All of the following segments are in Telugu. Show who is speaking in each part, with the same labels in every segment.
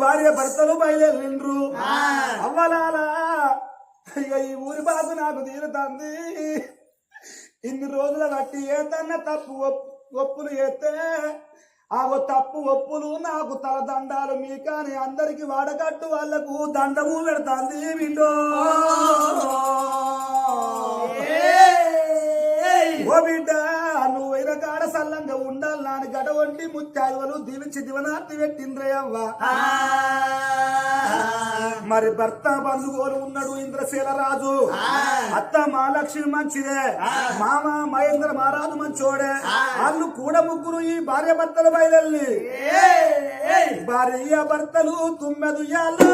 Speaker 1: భార్య భర్తలు బయలుదేరిండ్రు అవ్వలాలా ఇక ఈ ఊరి బాధ నాకు తీరుతుంది. ఇన్ని రోజుల బట్టి ఏదన్నా తప్పు ఒప్- ఒప్పులు చేస్తే ఆ తప్పు ఒప్పులు నాకు తల దండాలు మీ కానీ అందరికి వాడకట్టు వాళ్ళకు దండము పెడతాంది విండో. ఓ బిడ్డ. కాడ సల్లంగా ఉండాలి నాని గడ వంటి ముత్యాలు దీవించి దివనార్తి పెట్టింద్రయ్యవ్వ మరి భర్త బంధుగోలు ఉన్నాడు ఇంద్రశీల రాజు. అత్త మహాలక్ష్మి మంచిదే. మామ మహేంద్ర మహారాజు మంచోడే. వాళ్ళు కూడా ముగ్గురు ఈ భార్య భర్తలు బయలుల్లి. భార్య భర్తలు తుమ్మెదుయాలో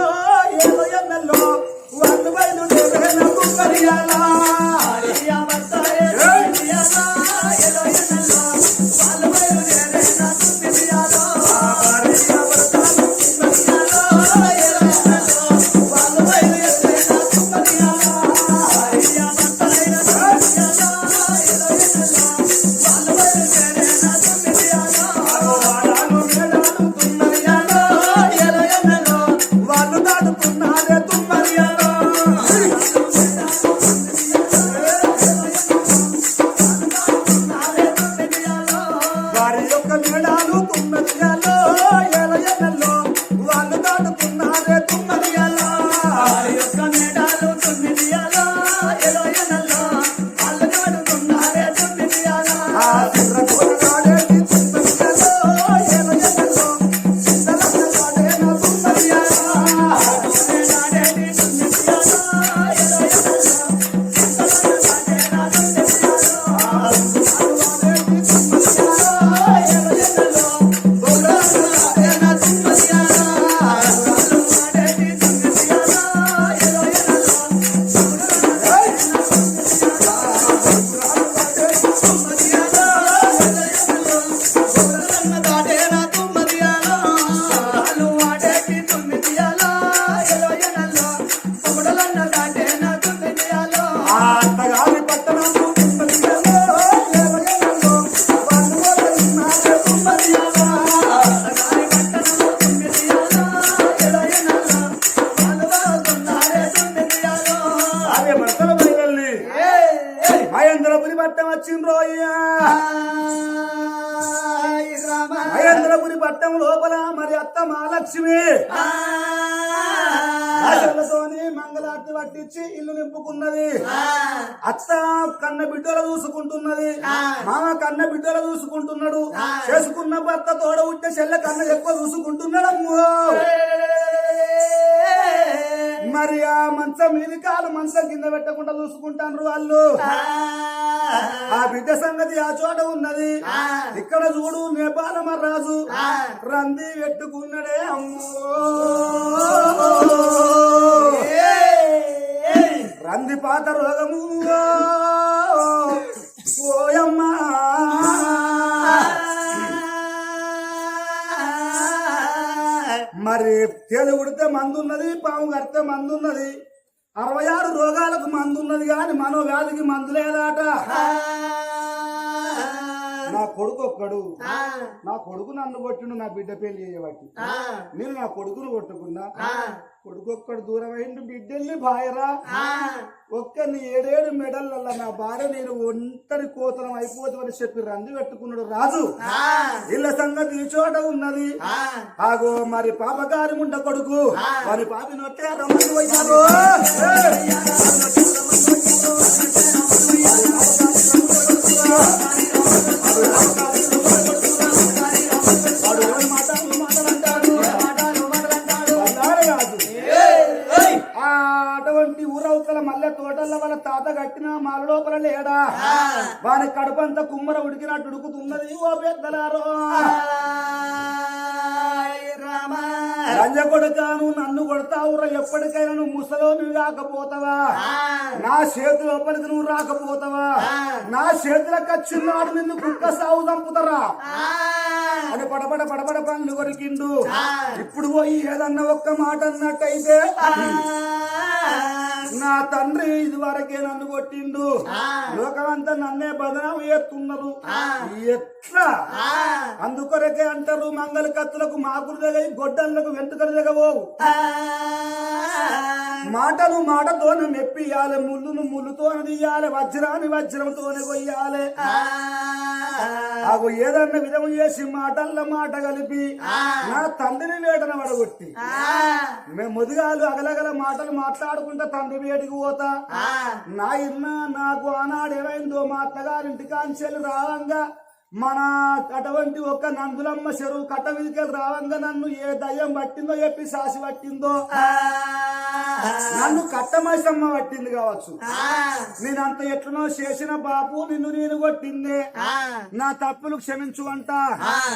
Speaker 1: ఏదో ఎన్నెల్లో. వాళ్ళు బయలుదేరేన తుమ్మెదియాలా వాళ్ళు పట్టించి ఇల్లు నింపుకున్నది. అత్త కన్న బిడ్డలు చూసుకుంటున్నది. మామ కన్న బిడ్డలు చూసుకుంటున్నాడు. చేసుకున్న భర్త తోడ ఉంటే చెల్లె కన్న ఎక్కువ చూసుకుంటున్నాడమ్మో మరి ఆ మంచం మీది కాలు మంచం కింద పెట్టకుండా చూసుకుంటాను వాళ్ళు. ఆ. బిడ్డ సంగతి ఆ చోట ఉన్నది. ఇక్కడ చూడు నేపాల రాజు రంది పెట్టుకున్నడే అమ్మో. కందిపాత రోగము ఓయమ్మా. మరి తేలు ఉడితే మందు ఉన్నది పాము కడితే మందు ఉన్నది అరవై ఆరు రోగాలకు మందు ఉన్నది కానీ మనో వ్యాధికి మందు లేదాట నా కొడుకు ఒక్కడు నా కొడుకు నన్ను కొట్టిండు నా బిడ్డ పెళ్ళి చేయబట్టి. నేను నా కొడుకును కొట్టుకున్నా. కొడుకు ఒక్కడు దూరం అయిండు బిడ్డల్ని భార్యరా ఒక్కరిని ఏడేడు మెడల్ల నా భార్య నేను ఒంటరి కోతలం అయిపోతామని చెప్పి రంది పెట్టుకున్నాడు రాజు. ఇళ్ళ సంగతి ఈ చోట ఉన్నది. ఆగో మరి పాపగారి ముండ కొడుకు. వారి పాపి నొట్టే రమ్మని పోయారు కట్టిన మాల లోపల లేడా వాని కడుపంతా కుమ్మర ఉడికినట్టు ఉడుకుతున్నది ఓ పెద్దలారో. రంజ కొడుకాను నన్ను కొడతావురా ఎప్పటికైనా నువ్వు ముసలోని కాకపోతావా నా చేతి లోపలికి నువ్వు రాకపోతావా? నా చేతులకు వచ్చిన్నాడు నిన్ను కుక్క సాగు చంపుతారా? అని పడబడ పడబడ పనులు కొరికిండు. ఇప్పుడు పోయి ఏదన్నా ఒక్క మాట అన్నట్టయితే నా తండ్రి ఇది వరకే నన్ను కొట్టిండు. లోకమంతా నన్నే బదనాం చేస్తున్నారు. ఎట్లా? అందుకొరకే అంటారు మంగళ కత్తులకు మాకులు దిగయి గొడ్డళ్ళకు వెంటుకలు దిగబోవు మాటలు మాటతోనే మెప్పియాలి ముళ్ళును ముళ్ళుతోనే తీయాలి వజ్రాన్ని వజ్రంతోనే కొయ్యాలి. ఆగు ఏదన్నా విధం చేసి మాటల్లో మాట కలిపి నా తండ్రిని వేటన పడగొట్టి మేము ముదిగాలు అగలగల మాటలు మాట్లాడుకుంటా తండ్రి వేటికి పోతా. నా ఇన్న నాకు ఆనాడు ఏమైందో మా అత్తగారింటి కాంచెలు రావంగా. మన అటువంటి ఒక నందులమ్మ చెరువు కట్ట మీదకెళ్ళి రావంగా. నన్ను ఏ దయ్యం పట్టిందో చెప్పి సాసి పట్టిందో. నన్ను కట్టమైసమ్మ పట్టింది కావచ్చు. నేనంత ఎట్లనో చేసిన బాపు నిన్ను నేను కొట్టిందే. నా తప్పులు క్షమించు అంట.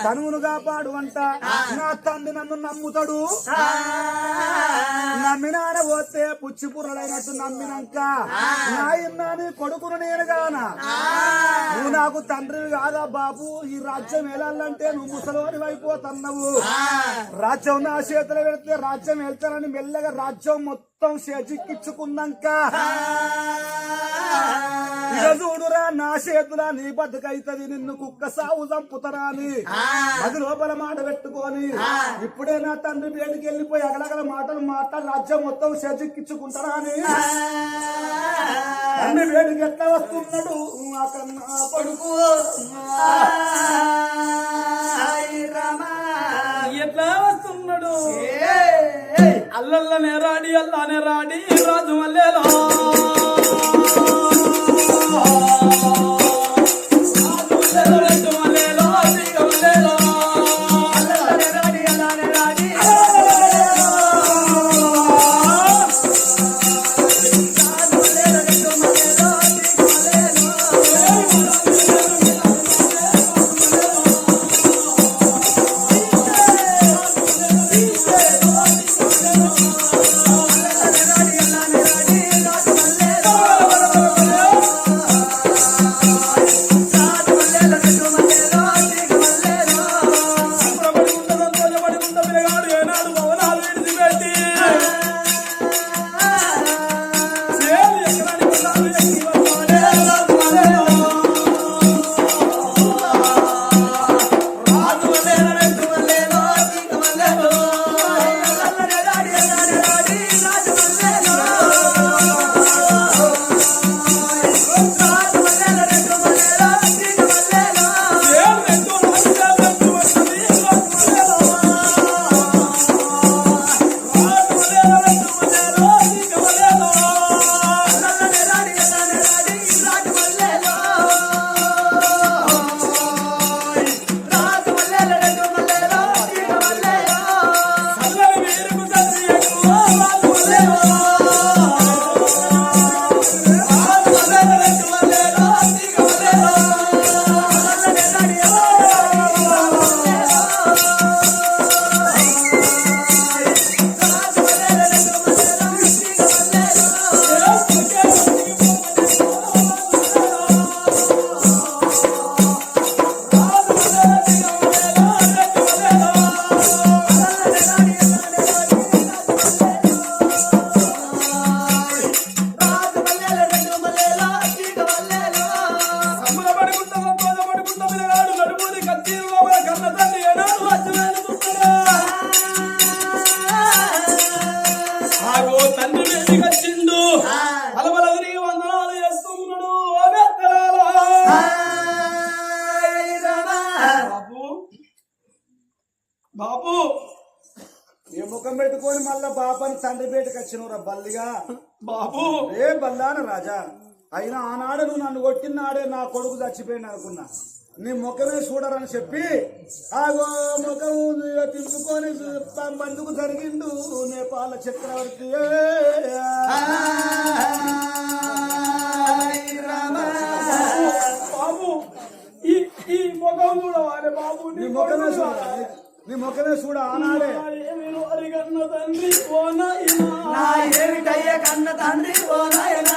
Speaker 1: తనువును కాపాడు అంట. నా తండ్రి నన్ను నమ్ముతాడు. నమ్మినాన పోతే పుచ్చిపుర్రలైనట్టు నమ్మినాక నీ కొడుకును నేను గానా నువ్వు నాకు తండ్రి కాదా బాబు? ఈ రాజ్యం వెళ్ళాలంటే నువ్వు ముసలోని అయిపోతున్నావు రాజ్యం నా చేతిలో పెడితే రాజ్యం వెళ్తానని మెల్లగా రాజ్యం మొత్తం చేజిక్కించుకున్నాక ఇక చూడురా నా చేతుల నీ బతుకైతది నిన్ను కుక్క సాగు చంపుతారా అని. అది లోపల మాట పెట్టుకొని ఇప్పుడే నా తండ్రి పేటికి వెళ్ళిపోయి అగలగల మాటలు మాట్లాడి రాజ్యం మొత్తం చేజిక్కించుకుంటారా అని. తండ్రి వేడికి ఎట్లా వస్తున్నాడు? నా కన్నా కొడుకు
Speaker 2: ఎట్లా వస్తున్నాడు? అల్లల్లనే రాడి అల్లానే రాడి రాజు మల్లేలో. బాబు!
Speaker 1: ఏ ముఖం పెట్టుకొని మళ్ళా బాపని తండ్రి పేటకి వచ్చినవురా బల్లిగా.
Speaker 2: బాబు!
Speaker 1: ఏ బల్లాన రాజా అయినా ఆనాడు నువ్వు నన్ను కొట్టినాడే నా కొడుకు చచ్చిపోయింది అనుకున్నా. నీ ముఖమే చూడరని చెప్పి ఆగో ముఖం తిప్పుకొని బందుకు జరిగిండు నేపాల చక్రవర్తి.
Speaker 2: బాబు! ఈ ఈ ముఖం చూడవాలి బాబు
Speaker 1: నీ ముఖమే చూడ నీ ముఖమే చూడ ఆనాడే
Speaker 2: అరిగన్న తండ్రి ఓ నాయనా.
Speaker 3: నా ఏమిటయ్య కన్న తండ్రి ఓ నాయనా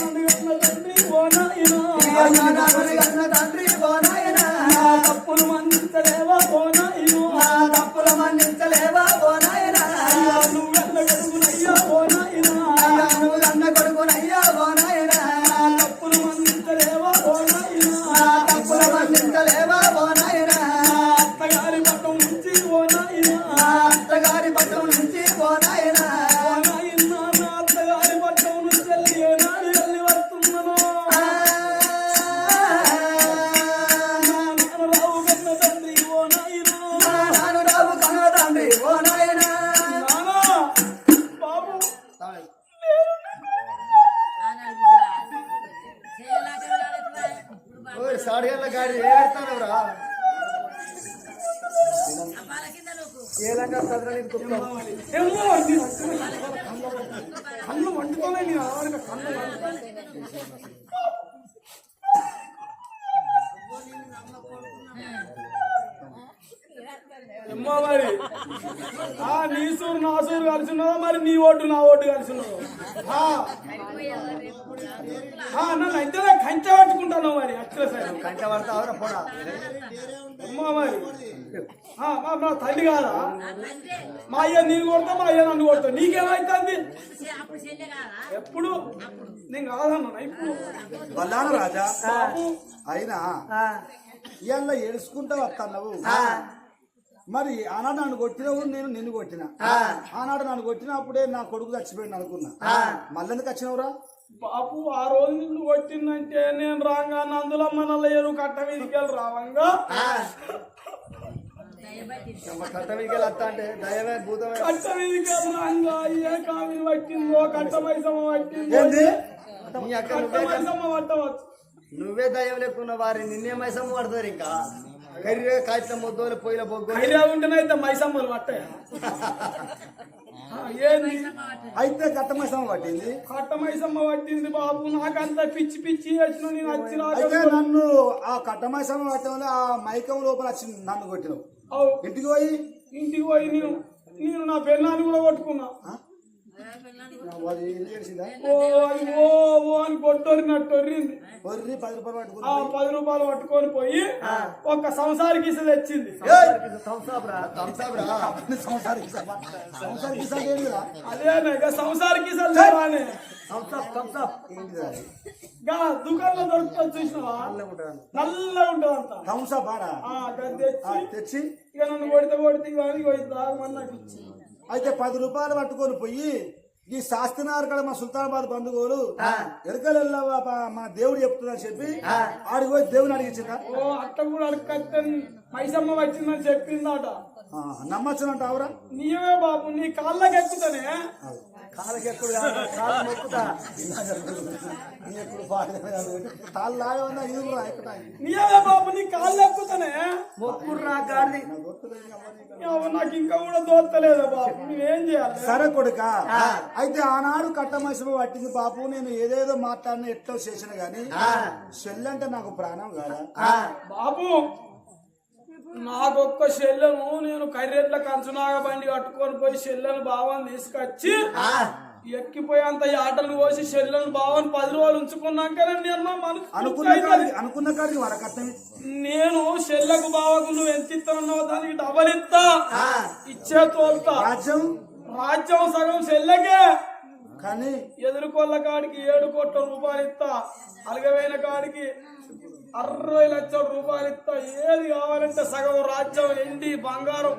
Speaker 2: అరిగన్న తండ్రి ఓ నాయనా.
Speaker 3: నాన్నగారి కన్న తండ్రి ఓ నాయనా గాడి ఏడుతానవరా ఏలంగా కదలని కుక్కం?
Speaker 2: ఏమో కళ్ళు వండుకోలే. ఏమ్మా మరి. ఆ నీ సూరు నా సూరు కలిసి ఉన్నదా మరి నీ ఓటు నా ఓటు కలిసి ఉన్నదో నన్ను అయితే కంచె పట్టుకుంటాను మరి అచ్చల సైడ్
Speaker 3: పోడా
Speaker 2: అమ్మా మరి. ఆ, మా తల్లి కాదా? మా అయ్య నేను కొడతా మా అయ్య నన్ను కొడతా. నీకేమైతుంది? ఎప్పుడు? నేను కాదన్నా ఇప్పుడు?
Speaker 1: బల్లాన రాజా. అయినా ఇవాళ ఏడుచుకుంటా వస్తున్నావు. మరి ఆనాడు నన్ను కొట్టినవు నేను నిన్ను కొట్టిన. ఆనాడు నన్ను కొట్టినప్పుడే నా కొడుకు చచ్చిపోయింది అనుకున్నా. మళ్ళీ ఎందుకు వచ్చినవురా?
Speaker 2: బాపు ఆ రోజు నిన్ను కొట్టిందంటే నేను రాగా నందుల మనల ఏరు కట్ట మీదకి వెళ్ళి రావంగా
Speaker 3: కట్ట మీకెళ్ళి అత్త అంటే దయమే భూతమే.
Speaker 2: కట్ట మీదకి వెళ్ళి రాగా ఏ కావిని పట్టిందో కట్ట మైసమ్మ పట్టిందో? కట్ట మైసమ్మ పట్టవచ్చు.
Speaker 3: నువ్వే వారి నిన్నే మైసమ్మ పడతారు ఇంకా. కర్రీ కాయట్ల ముద్దోలు పొయ్యిల బొగ్గు
Speaker 2: ఐడియా ఉంటేనైతే మైసమ్మలు పట్టాయి? ఏంది?
Speaker 1: అయితే గట్టమసం పట్టింది.
Speaker 2: కట్ట మైసమ్మ పట్టింది బాబు నాకంతా పిచ్చి పిచ్చి చేసిన నేను వచ్చి
Speaker 1: అయితే
Speaker 2: రాక
Speaker 1: నన్ను ఆ కట్టమసం పట్టడంలో ఆ మైకం లోపల వచ్చి నన్ను కొట్టినావు. ఇంటికి పోయి?
Speaker 2: ఇంటికి పోయి నేను నేను నా పెళ్ళాన్ని కూడా కొట్టుకున్నా.
Speaker 1: ఏం చేసిందా?
Speaker 2: ఓ అది ఓ ఓ అని
Speaker 1: ఒర్రి పది రూపాయలు పట్టుకుని
Speaker 2: ఆ పది రూపాయలు పట్టుకొని పోయి ఒక సంసారికి ఇస తెచ్చింది.
Speaker 3: థమ్సాబ్రా థమ్సాబ్రా
Speaker 1: సంసారికి సంసారికి ఇసాలు ఏంటిరా?
Speaker 2: అదే ఇక సంసారికి ఇస లేవానే.
Speaker 3: థమ్సాప్ థమ్సాప్
Speaker 1: ఏంటిది అది?
Speaker 2: గా దుకాణంలో దొరుకుతుంది చూసినావా? నల్లగా ఉంటుంది? అంత తెచ్చి ఇక నన్ను కొడితే కొడితే ఇక అని పోయి దాగమని నాకు ఇచ్చి
Speaker 1: అయితే పది రూపాయలు పట్టుకొని పోయి ఈ శాస్త్రనారు కూడా మా సుల్తానాబాద్ బంధువులు ఎరకలెల్ల మన దేవుడు చెప్తుందని చెప్పి ఆడికి పోయి దేవుని అడిగించిందా?
Speaker 2: ఓ అట్ట కూడా మైసమ్మ వచ్చిందని చెప్పిందట.
Speaker 1: నమ్మచ్చునంట ఆవురా
Speaker 2: నీవే బాబు నీ కాళ్ళకి ఎక్కుతానే
Speaker 3: కాళ్ళకి ఎప్పుడు కాళ్ళు మొక్కుతా.
Speaker 1: నీ ఎప్పుడు లాగా ఉందా ఇది కూడా ఎక్కుతాయి.
Speaker 2: నీవే బాబు నీ కాళ్ళు ఎక్కుతానే?
Speaker 3: మొక్కుర్రా
Speaker 2: నాకు ఇంకా కూడా దోత్తలేదా బాబు. నేనేం చేయాలి?
Speaker 1: సరే కొడుక అయితే ఆనాడు కట్టమైసమ పట్టింది బాపు నేను ఏదేదో మాట్లాడిన ఎట్లా చేసిన గాని చెల్లంటే నాకు ప్రాణం కాదా?
Speaker 2: బాబు నాకొక్క చెల్లెను నేను కర్రెట్ల కంచునాగ బండి కట్టుకొని పోయి చెల్లెను బావని తీసుకొచ్చి ఎక్కిపోయేంత ఈ ఆటలు పోసి చెల్లెను బావని పది రోజులు ఉంచుకున్నాక నేను చెల్లెకు బావకు నువ్వు ఎంత ఇస్తానన్నావు దానికి డబల్ ఇస్తా. ఇచ్చే తోలుతా.
Speaker 1: రాజ్యం?
Speaker 2: రాజ్యం సగం చెల్లెకే
Speaker 1: కానీ
Speaker 2: ఎదుర్కొల్ల కాడికి ఏడు కోట్ల రూపాయలు ఇస్తా. అలగమైన కాడికి అరవై లక్షల రూపాయలు ఇస్తా. ఏది కావాలంటే సగం రాజ్యం ఎండి బంగారం.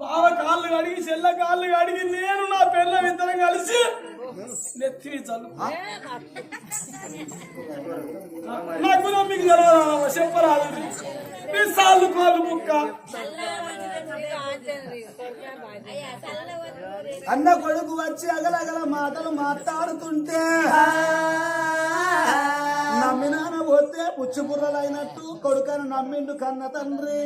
Speaker 2: బావ కాళ్ళు కడిగి చెల్ల కాళ్ళు కడిగి నేను నా పిల్ల ఇద్దరం కలిసి నెత్తిని చల్లు. నాకు మీకు చెప్పరాదు. మీ సార్లు ముక్క?
Speaker 1: అన్న కొడుకు వచ్చి అగలగల మాటలు మాట్లాడుతుంటే నమ్మినాన పోతే పుచ్చిపుర్రలైనట్టు కొడుకని నమ్మిండు కన్న తండ్రి.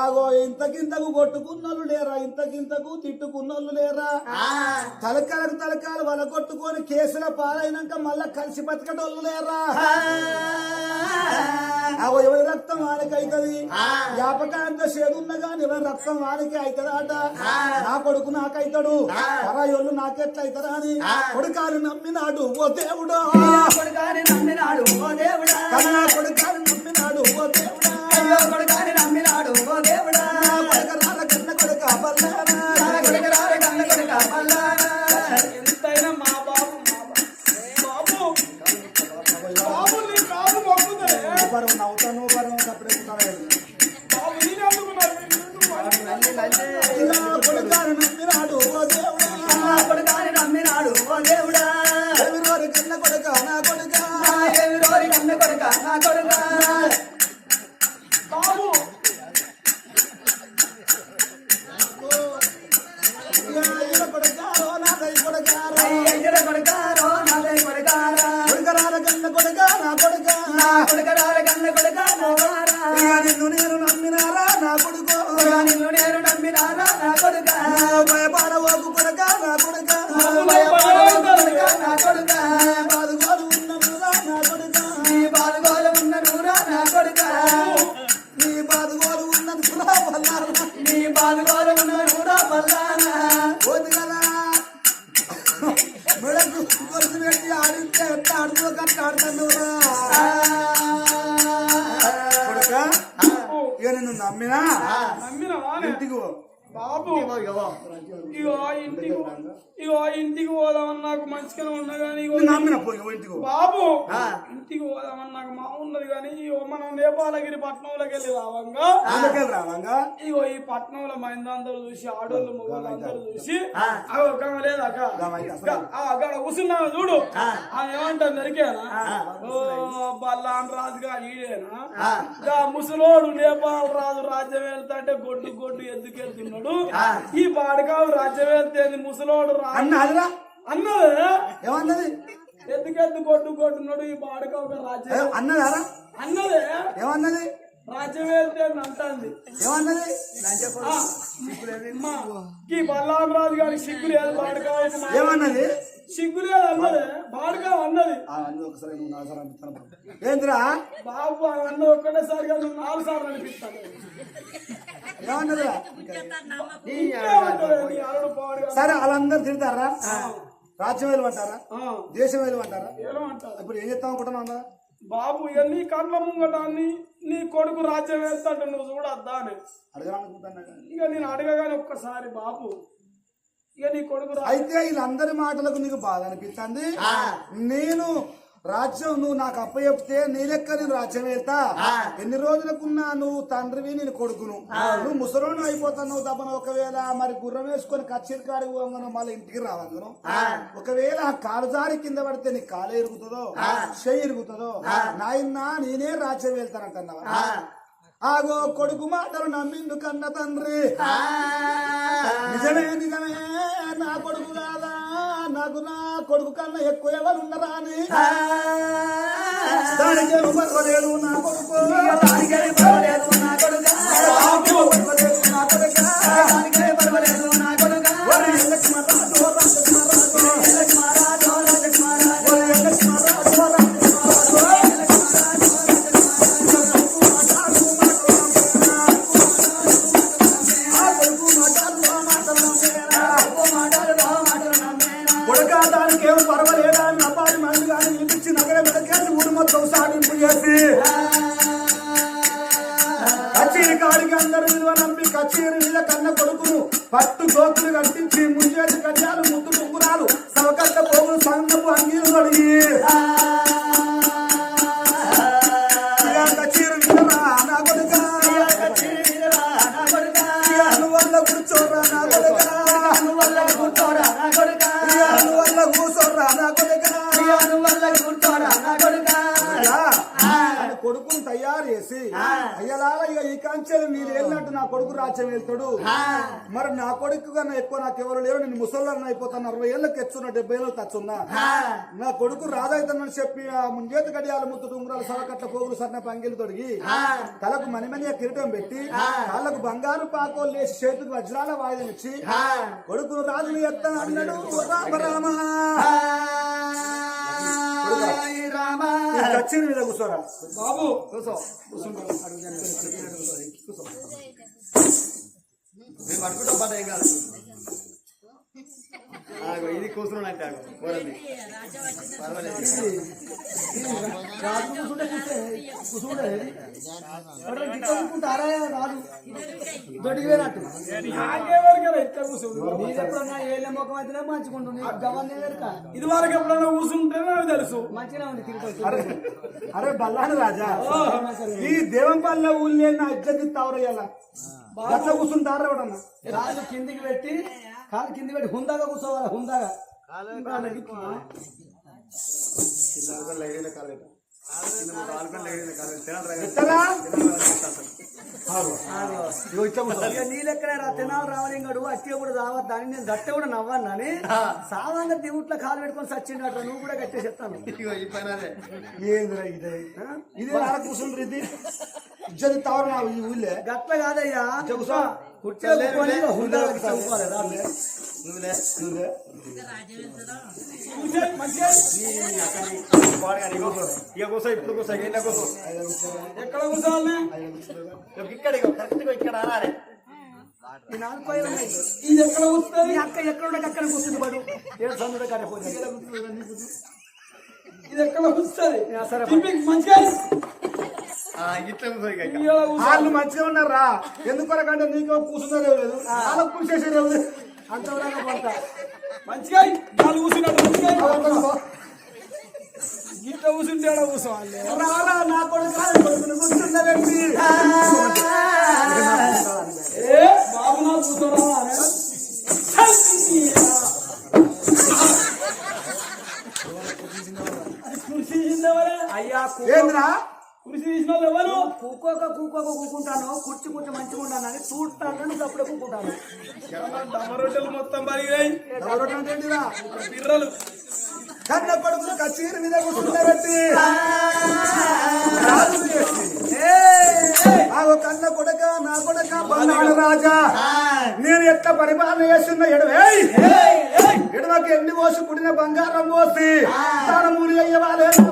Speaker 1: ఆగో ఇంతకింతకు కొట్టుకున్నోళ్ళు లేరా? ఇంతకింతకు తిట్టుకున్నోళ్ళు లేరా? తలకాలకు తలకాలు వల కొట్టుకొని కేసుల పాలైనాక మళ్ళా కలిసి బతకటోళ్ళు లేరా? అగో ఎవరి రక్తం వానికి అవుతుంది జ్ఞాపకాంత చేదున్న గాని ఎవరి రక్తం వానికి అవుతుందట నా కొడుకు నాకైతాడు. పరాయోళ్ళు నాకెట్లా అవుతారా అని కొడుకాలు నమ్మినాడు ఓ దేవుడా.
Speaker 3: కొడుకాని నమ్మినాడు ఓ దేవుడా.
Speaker 1: కొడుకాలు నమ్మినాడు ఓ దేవుడా.
Speaker 3: కొడుకాని నమ్మినాడు ఓ దేవుడా.
Speaker 1: కొడుక కన్న కొడుకు
Speaker 2: మొక్కుతాయి
Speaker 1: పరం నవ్వుతాను పరం అప్పుడే ఉంటాను
Speaker 2: బాబు నేను అందుకున్నాను
Speaker 3: కొడుకా?
Speaker 1: ఇక నిన్ను నమ్మినా?
Speaker 2: నమ్మినవా
Speaker 1: ఇంటికి.
Speaker 2: బాబు. ఇగో ఇంటికి ఇగో ఇంటికి పోదామని నాకు మంచిగానే ఉన్నా కానీ. బాబు. ఇంటికి పోదామని నాకు మా ఉన్నది కానీ ఇగో మనం నేపాలగిరి పట్నంలోకి వెళ్ళి రావంగా. ఇగో ఈ పట్నంలో మైందందరూ చూసి ఆడోళ్ళు మొగోళ్ళు అందరూ చూసి అగో లేదా అక్క? అక్కడ కూర్చున్నావు చూడు. ఆమె ఏమంటారు నరికేనా ఓ బల్లాన్ రాజుగా ఈడేనా? ముసలోడు నేపాల్ రాజు రాజ్యం వెళ్తాంటే గొడ్డు గొడ్డు ఎద్దుకెళ్తున్నాడు ఈ బాడకావు రాజ్యం వెళ్తే ముసలోడు రా
Speaker 1: అన్న అదిరా.
Speaker 2: అన్నదే?
Speaker 1: ఏమన్నది?
Speaker 2: ఎద్దుకెద్దు గొడ్డు గొడ్డున్నాడు ఈ బాడకావు రాజ్యం?
Speaker 1: అన్నదారా
Speaker 2: అన్నదే?
Speaker 1: ఏమన్నది?
Speaker 2: రాజ్యం వెళ్తే అంటుంది.
Speaker 1: ఏమన్నది?
Speaker 2: ఈ బల్లాన్ రాజు గారి సిగ్గు లేదు బాడకావు
Speaker 1: ఏమన్నది?
Speaker 2: సిగ్గు లేదు అన్నదే. బాడకావు అన్నది.
Speaker 1: ఒకసారి నాలుగు సార్లు అనిపిస్తాను ఏంద్రా?
Speaker 2: బాబు అన్న ఒక్కటేసారి కాదు నాలుగు సార్లు అనిపిస్తాను.
Speaker 1: ఏమన్నదిరా. సరే వాళ్ళందరూ తిడతారా? రాజ్యం వెళ్ళమంటారా
Speaker 2: ఆ,
Speaker 1: దేశం వెళ్ళమంటారా
Speaker 2: ఏమంటారు
Speaker 1: ఇప్పుడు ఏం చెప్తాం అనుకుంటున్నా
Speaker 2: బాబు ఇక నీ కండ్ల ముంగటాన్ని నీ కొడుకు రాజ్యం వెళ్తాంటే నువ్వు చూడద్దా అని.
Speaker 1: అడగాలనుకుంటున్నా.
Speaker 2: ఇక నేను అడగగానే ఒక్కసారి బాబు
Speaker 1: అయితే వీళ్ళందరి మాటలకు నీకు బాధ అనిపిస్తుంది నేను రాజ్యం నువ్వు నాకు అప్ప చెప్తే నీ లెక్క నేను రాజ్యం వెళ్తా. ఎన్ని రోజులకున్నా నువ్వు తండ్రివి నేను కొడుకును. నువ్వు ముసలోను అయిపోతాను తప్పన. ఒకవేళ మరి గుర్రం వేసుకొని కచ్చేరి కాడికి పోగాను మళ్ళీ ఇంటికి రావను ఒకవేళ ఆ కాలు జారి కింద పడితే నీ కాలు ఎరుగుతుందో? చెయ్యి ఎరుగుతుందో? నాయనా నేనే రాజ్యం వెళ్తానంటున్నావా? ఆగో కొడుకు మాటలు నమ్మిండు కన్న తండ్రి. నిజమే నిజమే నా కొడుకు కాదా? నాకు నా కొడుకు కన్నా ఎక్కువ ఎవరు ఉండరా అని దానికి పర్వాలేదు నా కొడుకు.
Speaker 3: దానికే పర్వాలేదు నా కొడుక
Speaker 1: కొడుకును పట్టు కంచెలు మీరు వెళ్ళినట్టు నా కొడుకు రాజ్యం వెళ్తాడు. మరి నా కొడుకు కన్నా ఎక్కువ నాకు ఎవరు లేరు. నేను ముసల్లాన్ని అయిపోతాను. అరవై ఏళ్ళకి ఎచ్చున్నా డెబ్బై ఏళ్ళకి తెచ్చున్నా. నా కొడుకు రాజైతానని చెప్పి ఆ ముంజేతి గడియాల ముత్తు ఉంగరాలు సరకట్ల పోగులు సన్న పంగిలు తొడిగి తలకు మణిమణియ కిరీటం పెట్టి కాళ్ళకు బంగారు పాకోలు వేసి చేతికి వజ్రాల వాయిదం ఇచ్చి కొడుకును ఎత్త అన్నాడు. రామ రామ. కచ్చిన మీద కూర్చోరా.
Speaker 2: బాబు.
Speaker 1: కూర్చో.
Speaker 3: మేము ఏం కాదు. ఆగో, ఇది కూర్చున్నట్టు ఆగో, కూరది. పర్వాలేదు.
Speaker 1: రాజు కూర్చుంటే కూర్చో కూర్చుంటే ఎవడో గిట్ట కూర్చుంటారా రాజు దొడ్డికి పోయినట్టు
Speaker 2: నాకెవరికైనా ఇట్లా కూర్చుంటు
Speaker 1: నీది ఎప్పుడన్నా ఏళ్ళ ముఖం అయితేనే మంచుకుంటుంది గవర్నీ ఎదురుక
Speaker 2: ఇది వరకు ఎప్పుడైనా కూర్చుంటే నాకు తెలుసు
Speaker 1: మంచిగా ఉంది తిరిగి అరే అరే బల్లాని రాజా ఈ దేవంపల్లి ఊళ్ళో నా ఇజ్జత్ ఇస్తావరయ్యాల గట్ల కూర్చుంటారా ఎవడన్నా
Speaker 4: కాళ్ళు కిందికి పెట్టి కాళ్ళు కింది పెట్టి హుందాగా కూర్చోవాలి? హుందాగా?
Speaker 1: ఎత్తరా ఇగో ఇట్లా కూర్చో.
Speaker 4: ఇక నీ లెక్కనే రా తినాలి రావలింగడు అట్టి కూడా రావద్దని నేను గట్ట కూడా నవ్వన్నాని సామాన్య దేవుట్ల కాలు పెట్టుకొని సచ్చిండట నువ్వు కూడా గట్టే చెప్తాను.
Speaker 1: ఏందిరా ఇదే? ఇదే ఆడ కూర్చుండ్రు ఇది. ఇజ్జత్ తావరు నా ఈ ఊళ్ళే.
Speaker 4: గట్ల కాదయ్యా.
Speaker 1: కూర్చో.
Speaker 4: రా.
Speaker 3: నువ్వులే.
Speaker 1: నువ్వే.
Speaker 3: ఇక కూర్చో ఇప్పుడు కూసా ఇక ఇలా
Speaker 2: ఎక్కడ కూర్చోవాలి
Speaker 3: ఇక్కడ ఇగో కరెక్ట్గా ఇక్కడ అనాలి
Speaker 2: ఇది ఎక్కడ కూర్చుంది
Speaker 4: అక్క ఎక్కడ అక్కడ కూర్చుంది పడు ఏడు సందులో కడిపోతే
Speaker 2: ఇది ఎక్కడ కూర్చుంది
Speaker 4: సరే
Speaker 2: మంచిగా
Speaker 1: వాళ్ళు మంచిగా ఉన్నారా ఎందుకు అంటే నీకు కూర్చున్నారే లేదు వాళ్ళకు కూర్చేసేదే లేదు
Speaker 4: అంతవరకు పంట
Speaker 2: మంచిగా వాళ్ళు గిట్ల కూర్చుంటే ఆడ కూర్చోవాలి.
Speaker 1: రారా నా కొడుకు కూర్చున్నారండి
Speaker 2: ఏ? బాబు నా కూర్చోరా. కుర్చీ
Speaker 4: అయ్యా
Speaker 1: ఏంద్రా?
Speaker 2: తీసిన వాళ్ళు ఎవరు?
Speaker 4: కూకోక కూకోక కూకుంటాను కుర్చీ కూర్చో మంచిగా ఉంటాను అని నువ్వు అప్పుడే కూకుంటాను.
Speaker 2: డమ్మ రొట్టెలు మొత్తం పరిగినాయి
Speaker 1: ఏంటిరా?
Speaker 2: పిర్రలు
Speaker 1: కన్న కొడుకులు కచ్చీరు మీద కూర్చున్నారండి కన్న కొడక నా కొడక బంగారు రాజా. నేను ఎట్లా పరిపాలన చేస్తున్న ఎడవే ఎడవకి ఎన్ని పోసి పుట్టిన బంగారం పోసి తన మూలి అయ్యవాలే నా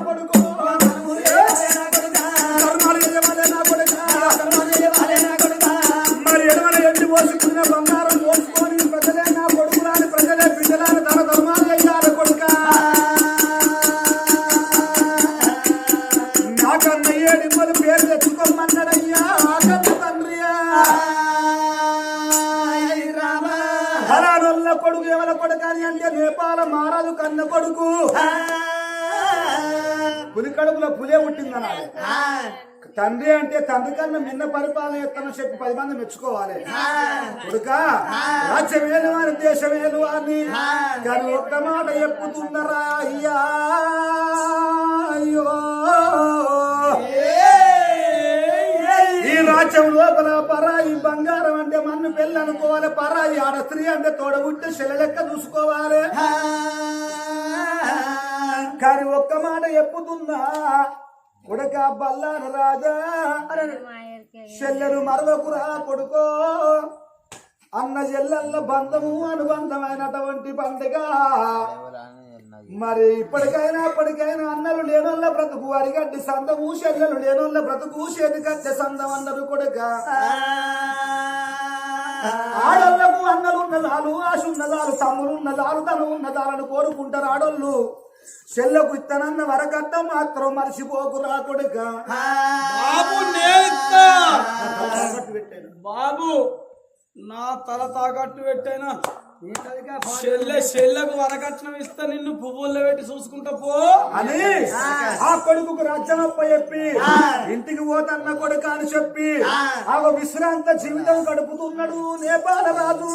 Speaker 1: పులి కడుపులో పులే పుట్టిందన్నాడు తండ్రి అంటే తండ్రి కన్నా నిన్న పరిపాలన చేస్తానని చెప్పి పది మంది మెచ్చుకోవాలి. కొడుక రాజ్యమేలు అని దేశమేలు అని కానీ ఒక్క మాట చెప్పుతున్నారా అయ్యా. అయ్యో. ఈ రాజ్యం లోపల పరాయి బంగారం అంటే మన్ను పెళ్ళి అనుకోవాలి పరాయి ఆడ స్త్రీ అంటే తోడబుట్టి శిల లెక్క చూసుకోవాలి. కానీ ఒక్క మాట చెప్పుతున్నా. కొడక బల్లారు రాజా చెల్లెరు మరవకురా కొడుకో. అన్న చెల్లెళ్ళ బంధము అనుబంధమైనటువంటి పండుగ. మరి ఇప్పటికైనా అప్పటికైనా అన్నలు లేనోళ్ళ బ్రతుకు అరిగడ్డి సందము చెల్లెలు లేనోళ్ళ బ్రతుకు చేతికట్టె సందం అన్నరు కొడుక. ఆడోళ్ళకు అన్నలు ఉన్నదాలు ఆశ ఉన్నదాలు తమ్ములు ఉన్నదాలు తను ఉన్నదాలను కోరుకుంటారు ఆడోళ్ళు. చెల్లకు ఇత్తనన్న వరకట్ట మాత్రం మర్చిపోకురా కొడుక.
Speaker 2: బాబు నేస్తా బాబు నా తల తాకట్టు పెట్టైనా? చెల్లె చెల్లెకు వరకట్నం ఇస్తా నిన్ను పువ్వుల్లో పెట్టి చూసుకుంటా పో.
Speaker 1: అని ఆ కొడుకుకు రాజ్యమప్ప చెప్పి ఇంటికి పోతన్న కొడుక అని చెప్పి ఆ విశ్రాంత జీవితం గడుపుతున్నాడు నేపాల రాజు